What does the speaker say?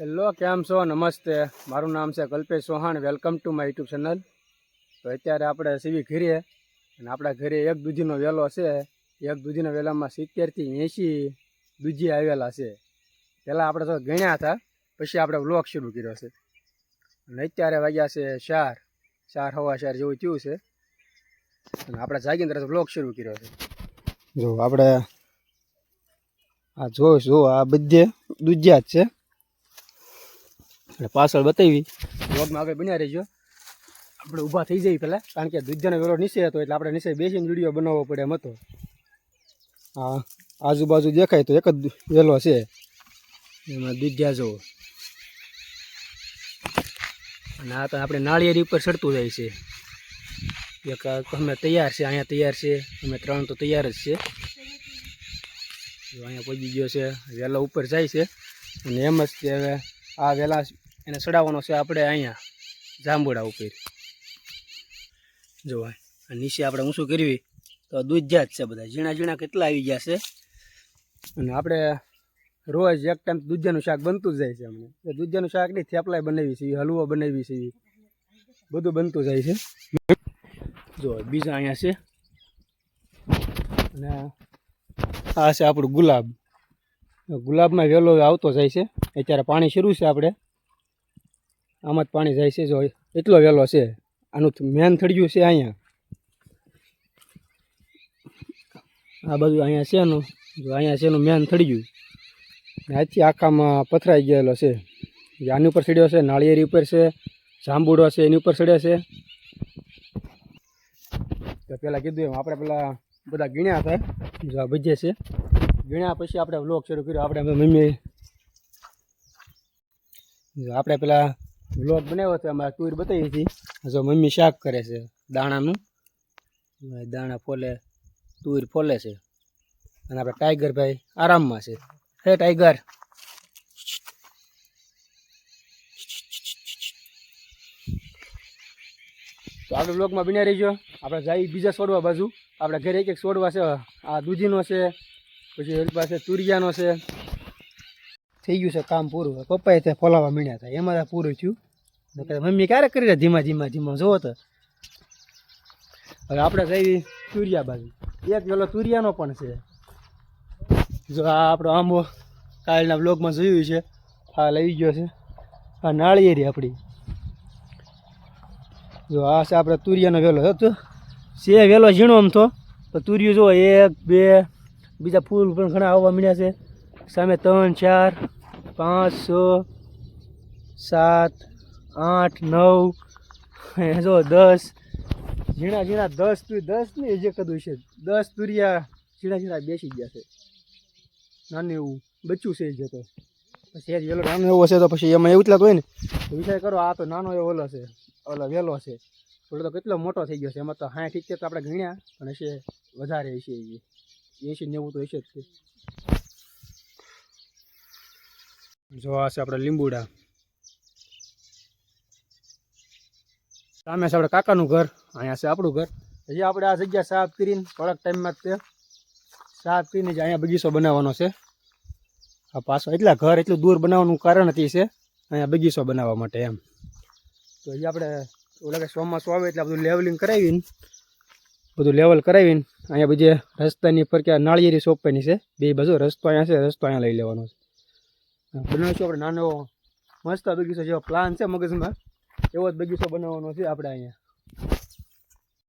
Hello કેમ છો? નમસ્તે. મારું નામ છે Kalpesh Chauhan. Welcome to my YouTube channel તો અત્યારે આપણે સીવી ઘીરે અને આપણા ઘરે એક દૂધીનો વેલો છે. એક દૂધીના વેલામાં સિત્તેરથી એંશી દૂધી આવેલા છે. પહેલાં આપણે તો ગણ્યા હતા, પછી આપણે વ્લોગ શરૂ કર્યો છે. અને અત્યારે વાગ્યા છે ચાર. ચાર હવા ચાર જેવું થયું છે. અને આપણે જાગીને તરત વ્લોગ શરૂ કર્યો છે. જો આપણે આ જોઈશ જો આ બધે દૂધિયા જ છે. અને પાછળ બતાવી. વ્લોગમાં આગળ બન્યા રહેજો. આપણે ઊભા થઈ જઈએ પહેલાં, કારણ કે દૂધનો વેલો નીચે હતો એટલે આપણે નીચે બેસીને વીડિયો બનાવવો પડે એમ હતો. હા, આજુબાજુ દેખાય તો એક જ વેલો છે. એમાં દૂધિયા જવો અને આ તો આપણે નાળિયેરી ઉપર ચડતું જાય છે. એક અમે તૈયાર છે, અહીંયા તૈયાર છે. અમે ત્રણ તો તૈયાર જ છે. અહીંયા પહોંચી ગયો છે, વેલો ઉપર જાય છે. અને એમ જ કે હવે આ વેલા એને ચડાવવાનો છે આપણે અહીંયા જાંબુડા ઉપર. જો આ નીચે આપણે ઊંચું કરવી, તો દૂધિયા જ છે બધા. ઝીણા ઝીણા કેટલા આવી ગયા છે? અને આપણે રોજ એક ટાઈમ દૂધિયાનું શાક બનતું જ જાય છે અમને. એ દૂધિયાનું શાક નહીં, થેપલાય બનાવી છે, હલવો બનાવી છે, બધું બનતું જાય છે. જો બીજા અહીંયા છે. અને આ છે આપણું ગુલાબ. ગુલાબમાં વેલો આવતો જાય છે. અત્યારે પાણી શરૂ છે આપણે. આમાં જ પાણી જાય છે જો એટલો વહેલો છે. આનું મેન થડિયું છે અહીંયા. આ બધું અહીંયા છે એનું. જો અહીંયા છે એનું મેન થડિયું ને આજથી આખામાં પથરાઈ ગયેલો છે. આની ઉપર ચડ્યો છે, નાળિયેરી ઉપર છે, જાંબુડો છે, એની ઉપર ચડ્યો છે. તો પહેલાં કીધું એમ, આપણે પેલા બધા ગીણ્યા હતા. જો આ ભજે છે. ગીણ્યા પછી આપણે વ્લોગ શરૂ કર્યો. આપણે મમ્મી જો આપણે પેલા વ્લોગ બનાવ્યો હતો, અમારે ટૂર બતાવી હતી. જો મમ્મી શાક કરે છે, દાણાનું. દાણા ફોલે ટૂર ફોલે છે. અને આપણે ટાઈગર ભાઈ આરામમાં છે. હે ટાઈગર તો આપણે બ્લોગમાં બિના રહીજો. આપણે જઈ બીજા છોડવા બાજુ. આપણે ઘરે એક એક છોડવા છે. આ દૂધીનો છે, પછી એની પાસે તુરિયાનો છે. થઈ ગયું છે કામ પૂરું. પપ્પાએ ત્યાં ફોલાવા મીણ્યા હતા. એમાં પૂરું થયું. મમ્મી ક્યારે કરી રહ્યા? ધીમા ધીમા ધીમા. જોવો તો. હવે આપણે જઈ તુરિયા બાજુ. એક પેલો તુરિયાનો પણ છે. જો આ આપણો આંબો કાલના બ્લોગમાં જોયું છે. આ લઈ ગયો છે. આ નાળિયેરી આપણી. જો આ છે આપણે તુરિયાનો વેલો હતો. છે વેલો ઝીણો આમ તો. તો તુરિયું જો એક, બે, બીજા ફૂલ પણ ઘણા આવવા મળ્યા છે. સામે ત્રણ, ચાર, પાંચ, છ, સાત આઠ, નવ જો દસ, ઝીણા ઝીણા દસ દસ ને જે કદું છે. દસ તુરિયા ઝીણા ઝીણા બેસી ગયા છે. નાનું એવું, બચ્ચું છે જે તો. પછી વેલો, નાનો એવો છે તો પછી એમાં એવું તો હોય ને. વિચાર કરો, આ તો નાનો એવો ઓલો છે, ઓલો વેલો છે. થોડો તો કેટલો મોટો થઈ ગયો છે. એમાં તો હા ઠીક છે તો આપણે ગણ્યા, પણ હશે વધારે હશે એ. એસી નેવું તો હશે જ છે. જો આ છે આપણે લીંબુડા. સામે છે આપણે કાકાનું ઘર, અહીંયા છે આપણું ઘર. હજી આપણે આ જગ્યા સાફ કરીને થોડાક ટાઈમમાં તે સાફ કરીને જ અહીંયા બગીચો બનાવવાનો છે. આ પાછો એટલા ઘર એટલું દૂર બનાવવાનું કારણ હતી છે, અહીંયા બગીચો બનાવવા માટે એમ. તો હજી આપણે ઓલા કે ચોમાસું આવે એટલે બધું લેવલિંગ કરાવીને, બધું લેવલ કરાવીને અહીંયા બધી રસ્તાની પર નાળિયેરી સોંપવાની છે. બે બાજુ રસ્તો અહીંયા છે, રસ્તો અહીંયા લઈ લેવાનો છે. બનાવીશું આપણે નાનો મસ્ત બગીચો જેવો પ્લાન છે મગજમાં. એવો જ બગીચો બનાવવાનો છે આપણે અહીંયા.